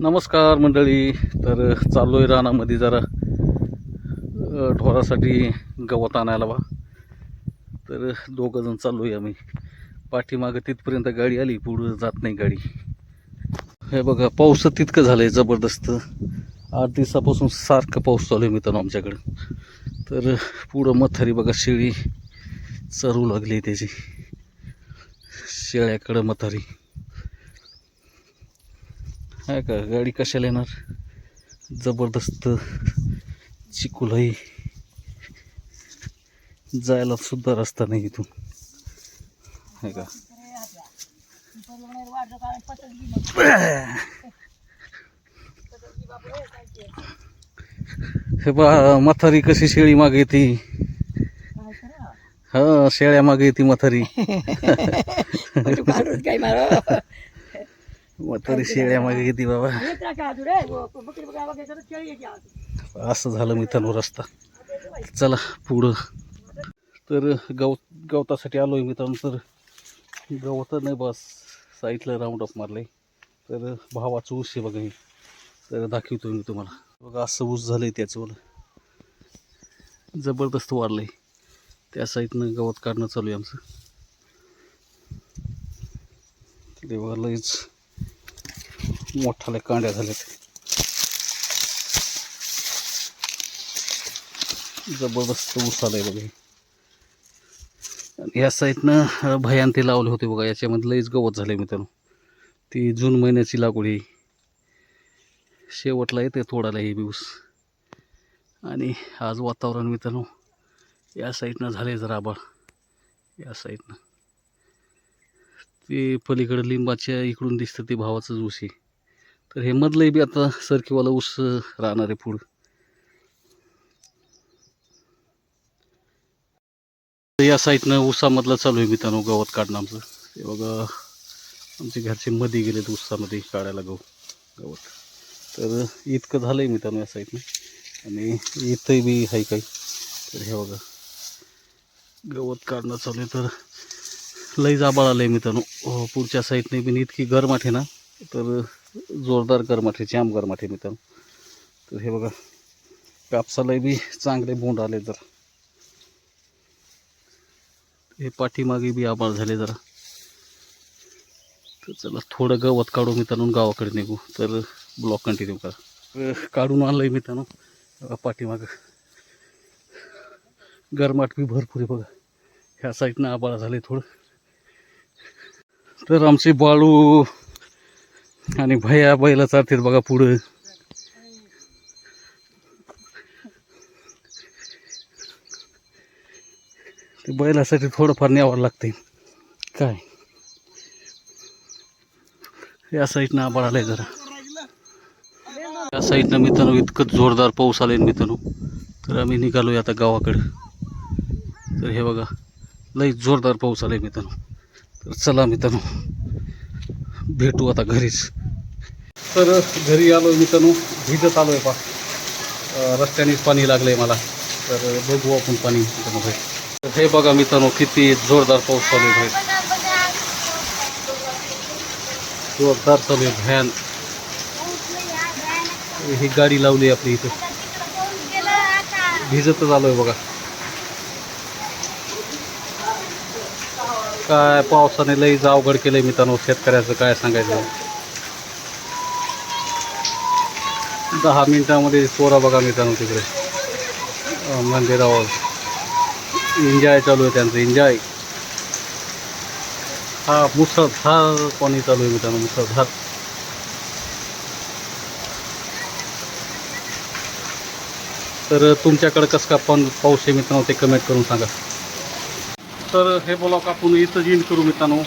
नमस्कार मंडळी. तर चाललो आहे रानामध्ये जरा ढोरासाठी गवत आणायला बा. तर दोघं जण चाललो आहे आम्ही. पाठीमागं तिथपर्यंत गाडी आली पुढं जात नाही गाडी. हे बघा पाऊस तितकं झालं आहे जबरदस्त. आठ दिवसापासून सारखं पाऊस चालू आहे मित्रांनो आमच्याकडं. तर पुढं मथारी बघा शेळी चरू लागली त्याची. शेळ्याकडं मथारी. आहे का? गाडी कशाला येणार? जबरदस्त चिकूल आहे. जायला सुद्धा रस्ता नाही इथून. आहे का? हे बा मथारी कशी शेळी मागे ती हा शेळ्या मागे येते मथारी. काय मारो म्हातारी शेळ्या मागे येते बाबा? असं झालं मित्रांनो रस्ता. चला पुढं. तर गवत गवतासाठी आलो आहे मित्रांनो तर गवत नाही बस साईडला राऊंड ऑफ मारलं तर भावाचं ऊस आहे बघा तर दाखवतो मी तुम्हाला. बघा असं ऊस झालं आहे त्याचं जबरदस्त वाढलं आहे त्या साईडनं गवत काढणं चालू आहे आमचं. ते बघा मोठाले कांड्या झालेत जबरदस्त ऊस आलाय बघा या साईडनं भयान ते लावले होते बघा याच्यामध्ये लईच गवत झाले मित्रांनो. ती जून महिन्याची लागवड ही शेवटला येते थोडाला हे ऊस. आणि आज वातावरण मित्रांनो या साईडनं झाले जरा आबाळ या साईडनं ते पलीकडं लिंबाच्या इकडून दिसतं ते भावाचंच ऊस आहे. तर हे मधलंही बी आता सरकीवाला ऊस राहणार आहे पुढं. या साईडनं ऊसामधलं चालू आहे मित्रांनो गवत काढणं आमचं. हे बघा आमचे घरचे मध्ये गेलेत ऊसामध्ये काढायला गहू गवत. तर इतकं झालं आहे मित्रांनो या साईडनं आणि इथंही बी आहे काही. तर हे बघा गवत काढणं चालू आहे. तर लई जाबाळ आलं आहे मित्रांनो हो, पुढच्या साईडने बी इतकी गरमाट आहे ना. तर जोरदार गरमाट जाम गरमाट मित्रांनो. तर हे बघा कापसालाही बी चांगले बोंड आले तर हे पाठीमागे बी आभाळ झाले जरा. तर चला थोडं गवत काढू मित्रांनो गावाकडे निघू. तर ब्लॉक कंटिन्यू करा. काढून आणलंय मित्रांनो. बघा पाठीमागं. गरमाट बी भरपूर आहे बघा. ह्या साईडनं आभार झाले थोडं. तर आमचे बाळू आणि भया बैला चालतात बघा पुढं. ते बैलासाठी थोडंफार न्यावं लागते काय? या साईडनं आबाळ आलंय जरा. या साईडनं मित्रांनो इतकं जोरदार पाऊस आलाय मित्रांनो. तर आम्ही निघालोय आता गावाकडं. तर हे बघा लई जोरदार पाऊस आलाय मित्रांनो. तर चला मित्रांनो भेटू आता घरीच. तर घरी आलो मित्रांनो भिजत आलोय पा रस्त्यानेच पाणी लागलंय मला. तर बघू आपण पाणी तर हे मित्रांनो, किती जोरदार पाऊस चालू आहे जोरदार चालू आहे, भयान. ही गाडी लावली आपली इथं. भिजतच आलोय बघा. काय पावसाने लई अवघड केलंय मित्रांनो, शेतकऱ्याचं काय सांगायचं. दहा मिनटामध्ये पोरा बघा मित्रांनो तिकडे. मंदिरावर. एन्जॉय चालू आहे त्यांचं एन्जॉय हा मुसळधार पाणी चालू आहे मित्रांनो मुसळधार. तर तुमच्याकडं कसं का पण पाऊस आहे मित्रांनो ते कमेंट करून सांगा. तर हे ब्लॉग आपण इथं जिन करू मित्रांनो.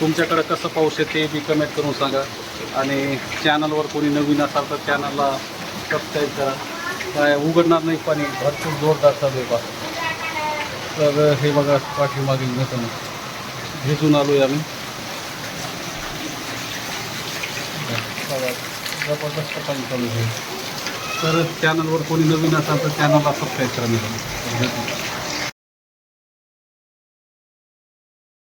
तुमच्याकडं कसं पाऊस आहे ते बी कमेंट करून सांगा. आणि चॅनलवर कोणी नवीन असाल तर चॅनलला सबस्क्राईब करा. काय उघडणार नाही पाणी. भरपूर जोरदार चालू आहे पास तर हे बघा पाठीमागे मित्रांनो भिजून आलो आहे आम्ही. जबरदस्त पाणी चालू आहे. तर चॅनलवर कोणी नवीन असाल तर चॅनलला सबस्क्राईब करा. मित्रांनो भेटू.